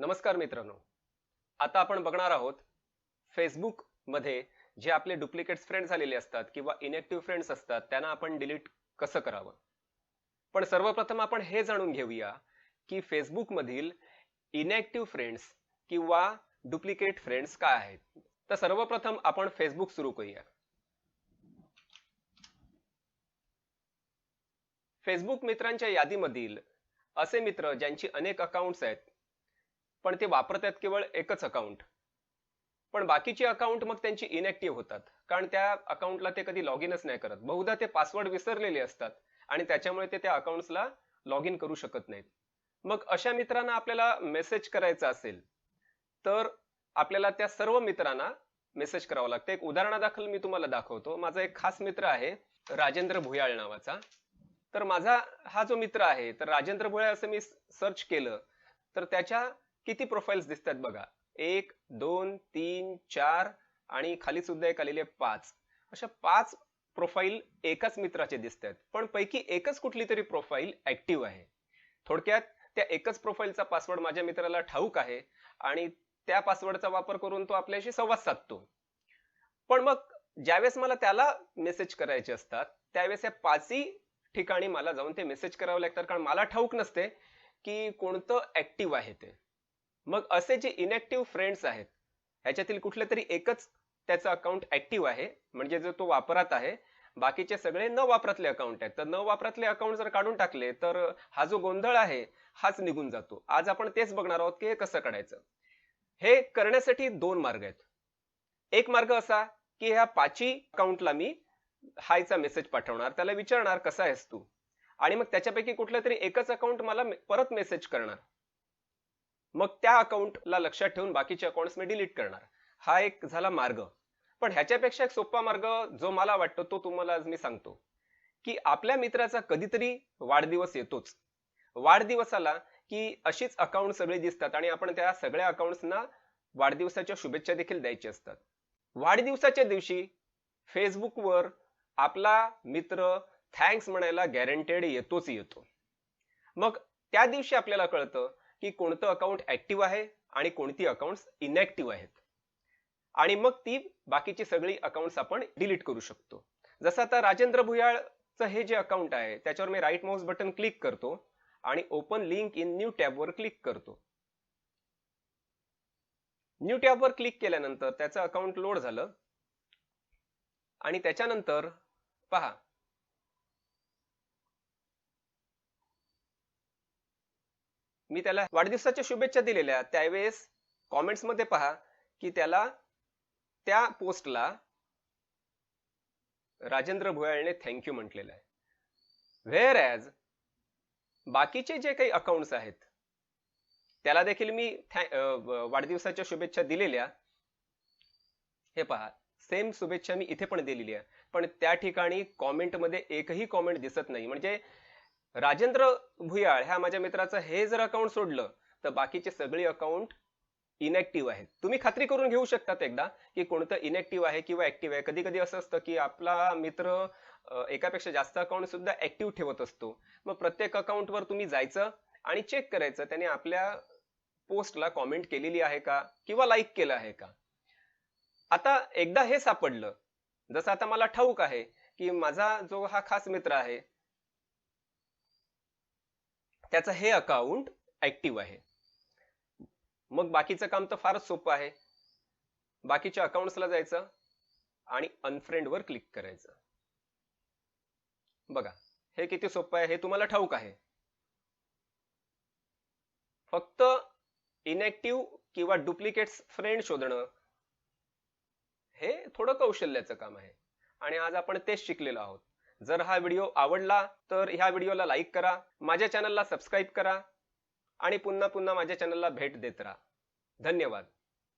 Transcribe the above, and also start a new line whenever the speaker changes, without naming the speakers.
नमस्कार मित्रांनो. आता आपण बघणार आहोत फेसबुकमध्ये जे आपले डुप्लिकेट फ्रेंड झालेले असतात किंवा इनॅक्टिव्ह फ्रेंड्स असतात त्यांना आपण डिलीट कसं करावं? पण सर्वप्रथम आपण हे जाणून घेऊया की फेसबुक मधील इनॅक्टिव्ह फ्रेंड्स किंवा डुप्लिकेट फ्रेंड्स काय आहेत. तर सर्वप्रथम आपण फेसबुक सुरू करूया. फेसबुक मित्रांच्या यादीमधील असे मित्र ज्यांची अनेक अकाउंट्स आहेत पण ते वापरतात केवळ एकच अकाउंट पण बाकीची अकाउंट मग त्यांची इनॅक्टिव्ह होतात. कारण त्या अकाउंटला ते कधी लॉग इनच नाही करत. बहुधा ते पासवर्ड विसरलेले असतात आणि त्याच्यामुळे ते त्या अकाउंट्सला लॉग इन करू शकत नाहीत. मग अशा मित्रांना आपल्याला मेसेज करायचा असेल तर आपल्याला त्या सर्व मित्रांना मेसेज करावं लागतं. एक उदाहरणादाखल मी तुम्हाला दाखवतो. माझा एक खास मित्र आहे राजेंद्र भुयाळ नावाचा. तर माझा हा जो मित्र आहे तर राजेंद्र भुयाळ असं मी सर्च केलं तर त्याच्या किती प्रोफाईल्स दिसतात बघा? एक दोन तीन चार आणि खाली सुद्धा एक आलेले पाच. अशा पाच प्रोफाईल एकाच मित्राचे दिसतात. पण पैकी एकच कुठली तरी प्रोफाईल ऍक्टिव्ह आहे. थोडक्यात त्या एकच प्रोफाईलचा पासवर्ड माझ्या मित्राला ठाऊक आहे आणि त्या पासवर्डचा वापर करून तो आपल्याशी संवाद साधतो. पण मग ज्यावेळेस मला त्याला मेसेज करायचे असतात त्यावेळेस या पाचही ठिकाणी मला जाऊन ते मेसेज करावे लागतात. कारण मला ठाऊक नसते की कोणतं ऍक्टिव्ह आहे ते. मग असे जे इनॅक्टिव्ह फ्रेंड्स आहेत ह्याच्यातील कुठलं तरी एकच त्याचं अकाउंट ऍक्टिव्ह आहे म्हणजे जो तो वापरात आहे बाकीचे सगळे न वापरातले अकाउंट आहेत. तर न वापरातले अकाउंट जर काढून टाकले तर हा जो गोंधळ आहे हाच निघून जातो. आज आपण तेच बघणार आहोत की हे कसं काढायचं. हे करण्यासाठी दोन मार्ग आहेत. एक मार्ग असा की ह्या पाची अकाउंटला मी हायचा मेसेज पाठवणार त्याला विचारणार कसा आहेस तू? आणि मग त्याच्यापैकी कुठलं तरी एकच अकाउंट मला परत मेसेज करणार. मग त्या अकाउंटला लक्षात ठेवून बाकीचे अकाउंट्स मी डिलीट करणार. हा एक झाला मार्ग. पण ह्याच्यापेक्षा एक सोपा मार्ग जो मला वाटतो तो तुम्हाला आज मी सांगतो. की आपल्या मित्राचा कधीतरी वाढदिवस येतोच. वाढदिवसाला की अशीच अकाउंट सगळे दिसतात आणि आपण त्या सगळ्या अकाउंट्सना वाढदिवसाच्या शुभेच्छा देखील द्यायची असतात. वाढदिवसाच्या दिवशी फेसबुकवर आपला मित्र थँक्स म्हणायला गॅरंटेड येतोच येतो. मग त्या दिवशी आपल्याला कळतं की कोणतं अकाउंट ऍक्टिव्ह आहे आणि कोणती अकाउंट इनॅक्टिव्ह आहेत. आणि मग ती बाकीची सगळी अकाउंट्स आपण डिलीट करू शकतो. जसं आता राजेंद्र भुयाळचं हे जे अकाउंट आहे त्याच्यावर मी राईट माऊस बटन क्लिक करतो आणि ओपन लिंक इन न्यू टॅबवर क्लिक करतो. न्यू टॅबवर क्लिक केल्यानंतर त्याचं अकाउंट लोड झालं. आणि त्याच्यानंतर पहा मी त्याला वाढदिवसाच्या शुभेच्छा दिलेल्या त्यावेळेस कॉमेंट्समध्ये पहा की त्याला त्या पोस्टला राजेंद्र भुयाळने थँक्यू म्हटलेलं आहे. व्हेअर ॲज बाकीचे जे काही अकाउंट्स आहेत त्याला देखील मी वाढदिवसाच्या शुभेच्छा दिलेल्या. हे पहा सेम शुभेच्छा मी इथे पण दिलेली आहे. पण त्या ठिकाणी कॉमेंटमध्ये एकही कॉमेंट दिसत नाही. म्हणजे राजेंद्र भुयाळ ह्या माझ्या मित्राचं हे जर अकाउंट सोडलं तर बाकीचे सगळे अकाउंट इनॅक्टिव्ह आहेत. तुम्ही खात्री करून घेऊ शकतात एकदा की कोणतं इनॅक्टिव्ह आहे किंवा ऍक्टिव्ह आहे. कधी कधी असं असतं की आपला मित्र एकापेक्षा जास्त अकाउंट सुद्धा ऍक्टिव्ह ठेवत असतो. मग प्रत्येक अकाउंटवर तुम्ही जायचं आणि चेक करायचं. त्याने आपल्या पोस्टला कॉमेंट केलेली आहे का किंवा लाईक केलं आहे का? आता एकदा हे सापडलं. जसं आता मला ठाऊक आहे की माझा जो हा खास मित्र आहे त्याचं हे अकाउंट ऍक्टिव्ह आहे. मग बाकीचं काम तर फारच सोपं आहे. बाकीच्या अकाउंट्सला जायचं आणि अनफ्रेंडवर क्लिक करायचं. बघा हे किती सोपं आहे हे तुम्हाला ठाऊक आहे. फक्त इनॅक्टिव्ह किंवा डुप्लिकेट्स फ्रेंड शोधणं हे थोडं कौशल्याचं काम आहे. आणि आज आपण तेच शिकलेलो आहोत. जर हा व्हिडिओ आवडला तर ह्या व्हिडिओला लाईक करा माझ्या चॅनलला सबस्क्राईब करा आणि पुन्हा पुन्हा माझ्या चॅनलला भेट देत राहा. धन्यवाद.